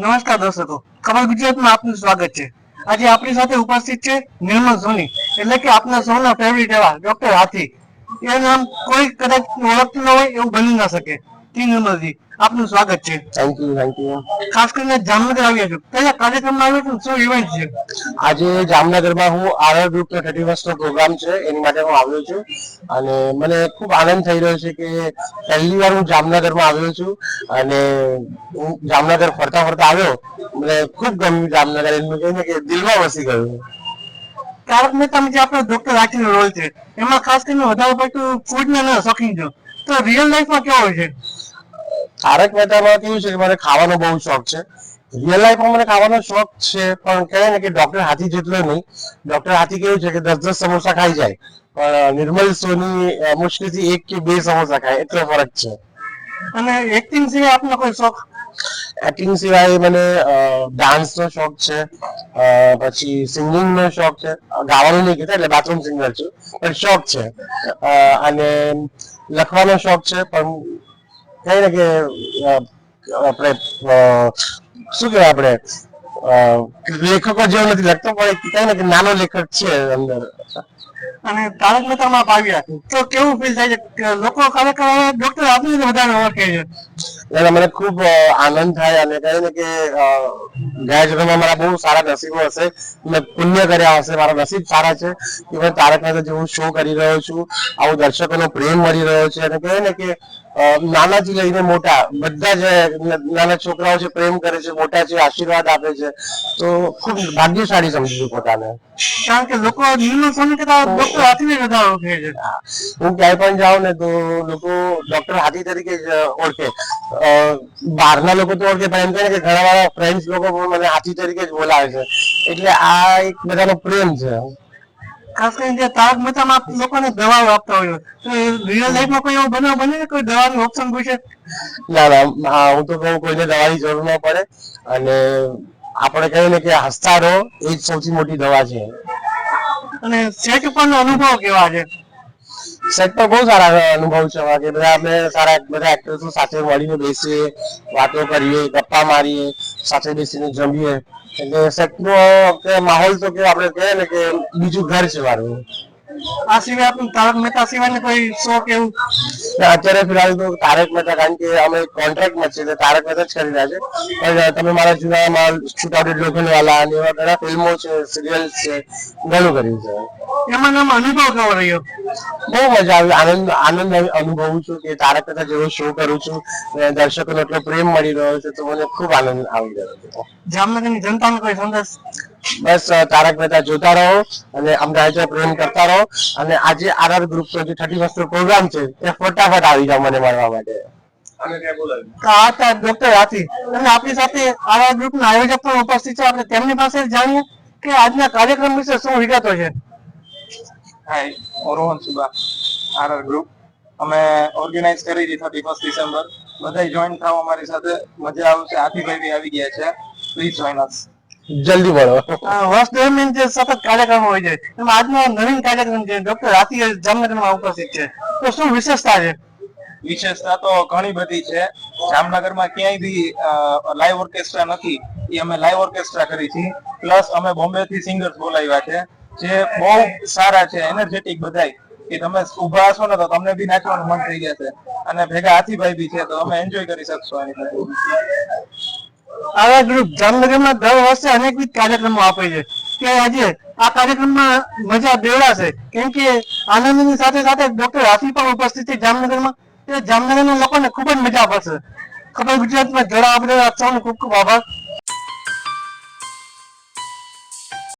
નમસ્કાર દર્શકો ખબર ગુજરાતમાં આપનું સ્વાગત છે. આજે આપણી સાથે ઉપસ્થિત છે નિર્મલ સોની એટલે કે આપના સૌના ફેવરિટ એવા ડોક્ટર હાથી. એ નામ કોઈ કદાચ ઓળખતું ન હોય એવું બની ના શકે. જી નિર્મલજી આપનું સ્વાગત છે. થેન્ક યુ થેન્ક યુ ખાસ કરીને જામનગર આવ્યા છો. કયા કાર્યક્રમમાં આવ્યો છો? શું ઇવેન્ટ છે? આજે જામનગરમાં હું આરઆર ગ્રુપ થર્ટી ફર્સ્ટનો પ્રોગ્રામ છે એની માટે હું આવ્યો છું. અને મને ખૂબ આનંદ થઈ રહ્યો છે કે પહેલી વાર હું જામનગરમાં આવ્યો છું. અને હું જામનગર ફરતા ફરતા આવ્યો મને ખૂબ ગમ્યું જામનગર. એનું કહીને કે દિલમાં વસી ગયું તારક મહેતામાં જે આપણો ડોક્ટર રાખીનો રોલ છે એમાં ખાસ કરીને વધારે પડતું ફૂડના ના શોખીન છો. તો રિયલ લાઈફમાં કેવો હોય છે? તારક મહેતામાં કેવું છે કે મને ખાવાનો બહુ શોખ છે. રિયલ લાઈફમાં મને ખાવાનો શોખ છે પણ કહેવાય ને કે ડોક્ટર હાથી જેટલો નહીં ડોક્ટર હાથી કેવું છે કે દસ દસ સમોસા ખાઈ જાય પણ નિર્મલ સોની અ, મુશ્કેલથી એક કે બે સમોસા ખાય એટલો ફરક છે અને એક્ટિંગ સિવાય આપનો કોઈ શોખ એક્ટિંગ સિવાય મને ડાન્સ નો શોખ છે અ, પછી સિંગિંગ નો શોખ છે અ, ગાવાનું નહીં કહેતા એટલે બાથરૂમ સિંગર છું પણ શોખ છે અ, અને લખવાનો શોખ છે પણ કહીએ ને કે અ, આપણે અ, શું કહેવાય આપણે? લેખકો જેવો નથી, લખતો પણ કઈ ને કે નાનો લેખક છે અંદર. અને તારક મહેતામાં આપ આવ્યા તો કેવું ફીલ થાય છે? લોકો ખરેખર ડોક્ટર આપને વધારે ઓળખે છે. એટલે મને ખૂબ આનંદ થાય અને કહે ને કે ગયા જન્મમાં મારા બહુ સારા નસીબો હશે. મેં પુણ્ય કર્યા હશે. મારા નસીબ સારા છે. કે હું તારક મહેતા જેવું શો કરી રહ્યો છું. આવું દર્શકોનો પ્રેમ મળી રહ્યો છે. અને કહે ને કે નાનાથી લઈને મોટા બધા જ નાના છોકરાઓ છે પ્રેમ કરે છે મોટા છે આશીર્વાદ આપે છે. તો ખૂબ ભાગ્યશાળી સમજું છું પોતાને. કારણ કે લોકો નિર્ણય સોની હાથીને જ વધારે ઓળખે છે. હું ક્યાંય પણ જાઉં ને તો લોકો ડોક્ટર હાથી તરીકે જ ઓળખે. બહારના લોકો તો ઓળખે પણ એમ કહે કે ઘણા મારા ફ્રેન્ડ્સ લોકો મને હાથી તરીકે જ બોલાવે છે. એટલે આ એક બધાનો પ્રેમ છે. ખાસ કરીને જે તારક મહેતામાં લોકોને દવાઓ આપતા હોય તો રિયલ લાઈફમાં કોઈ એવો બનાવ બને કોઈ દવાની ઓપ્શન પૂછે? ના ના હું તો કહું કોઈને દવાની જરૂર ન પડે. અને આપણે કહીએ ને કે હસતા રહો એ જ સૌથી મોટી દવા છે. અને સેટ ઉપરનો અનુભવ કેવા છે સેટ પર બહુ સારા અનુભવ છે કે બધા અમે સારા, બધા એક્ટર્સો સાથે મળીને બેસીએ, વાતો કરીએ, ગપ્પા મારીએ, સાથે બેસીને જમીએ. એટલે સેટ નો કે માહોલ તો કે આપણે કહીએ ને કે બીજું ઘર છે મારું. આ સિવાય આપણું તારક મહેતા સિવાયને કોઈ એવું? અત્યારે ફિલહાલ તો તારક મહેતા કારણ કે અમે કોન્ટ્રાક્ટમાં છીએ તારક મહેતા જ કરી રહ્યા છે. પણ તમે મારા જૂના માલ લોખંડવાલા અને એવા ઘણા ફિલ્મો છે સિરિયલ્સ છે ઘણું કર્યું છે. એમાં નામ અનુભવ કેવો રહ્યો? બહુ મજા આવી. આનંદ આનંદ અનુભવું છું કે તારક મહેતા જેવો શો કરું છું. દર્શકોને એટલો પ્રેમ મળી રહ્યો છે તો મને ખૂબ આનંદ આવી રહ્યો છે. જામનગરની જનતાને કોઈ સંદેશ? બસ તારક મહેતા જોતા રહો અને અમદાવાદ પ્રેમ કરતા રહો. અને આજે આરઆર ગ્રુપ નો જે થર્ટી ફર્સ્ટ પ્રોગ્રામ છે એ ફટાફટ આવી જાવ મને મળવા માટે. તો આ હતા ડોક્ટર હાથી અને આપણી સાથે આવા ગ્રુપના આયોજક પણ ઉપસ્થિત છે. આપણે તેમની પાસે જાણીએ કે આજના કાર્યક્રમ વિશે શું વિગતો છે. હાય હું રોહન સુબા આરઆર ગ્રુપ. અમે ઓર્ગેનાઇઝ કરી હતી થર્ટી ફર્સ્ટ ડિસેમ્બર. બધા જોઈન થાવ અમારી સાથે. મજા આવશે. હાથીભાઈ બી આવી ગયા છે. પ્લીઝ જોઈન અસ જલ્દી મળો. વર્ષ દરમિયાન જે સતત કાર્યક્રમ હોય છે. એમાં આજનો નવીન કાર્યક્રમ છે ડોક્ટર હાથી જામનગરમાં ઉપસ્થિત છે. તો શું વિશેષતા છે? વિશેષતા તો ઘણી બધી છે. જામનગરમાં ક્યાંય બી લાઈવ ઓર્કેસ્ટ્રા નથી. એ અમે લાઈવ ઓર્કેસ્ટ્રા કરી છે પ્લસ અમે બોમ્બે થી સિંગર્સ બોલાવ્યા છે. જે બહુ સારા છે એનર્જેટિક બધાય. કે તમે ઊભા હશો ને તો તમને બી નાચવાનું મન થઈ જશે. અને ભેગા હાથીભાઈ બી છે તો અમે એન્જોય કરી શકશો એની આવા ગ્રુપ જામનગરમાં દર વર્ષે અનેકવિધ કાર્યક્રમો આપે છે. કે આજે આ કાર્યક્રમમાં મજા બેવડાશે. કેમ કે આનંદની સાથે સાથે ડોક્ટર હાથી પણ ઉપસ્થિત છે જામનગરમાં. તે જામનગરના લોકોને ખૂબ જ મજા પડશે. ખબર ગુજરાતમાં જોડાવા બદલ આપ સૌનો ખૂબ ખૂબ આભાર.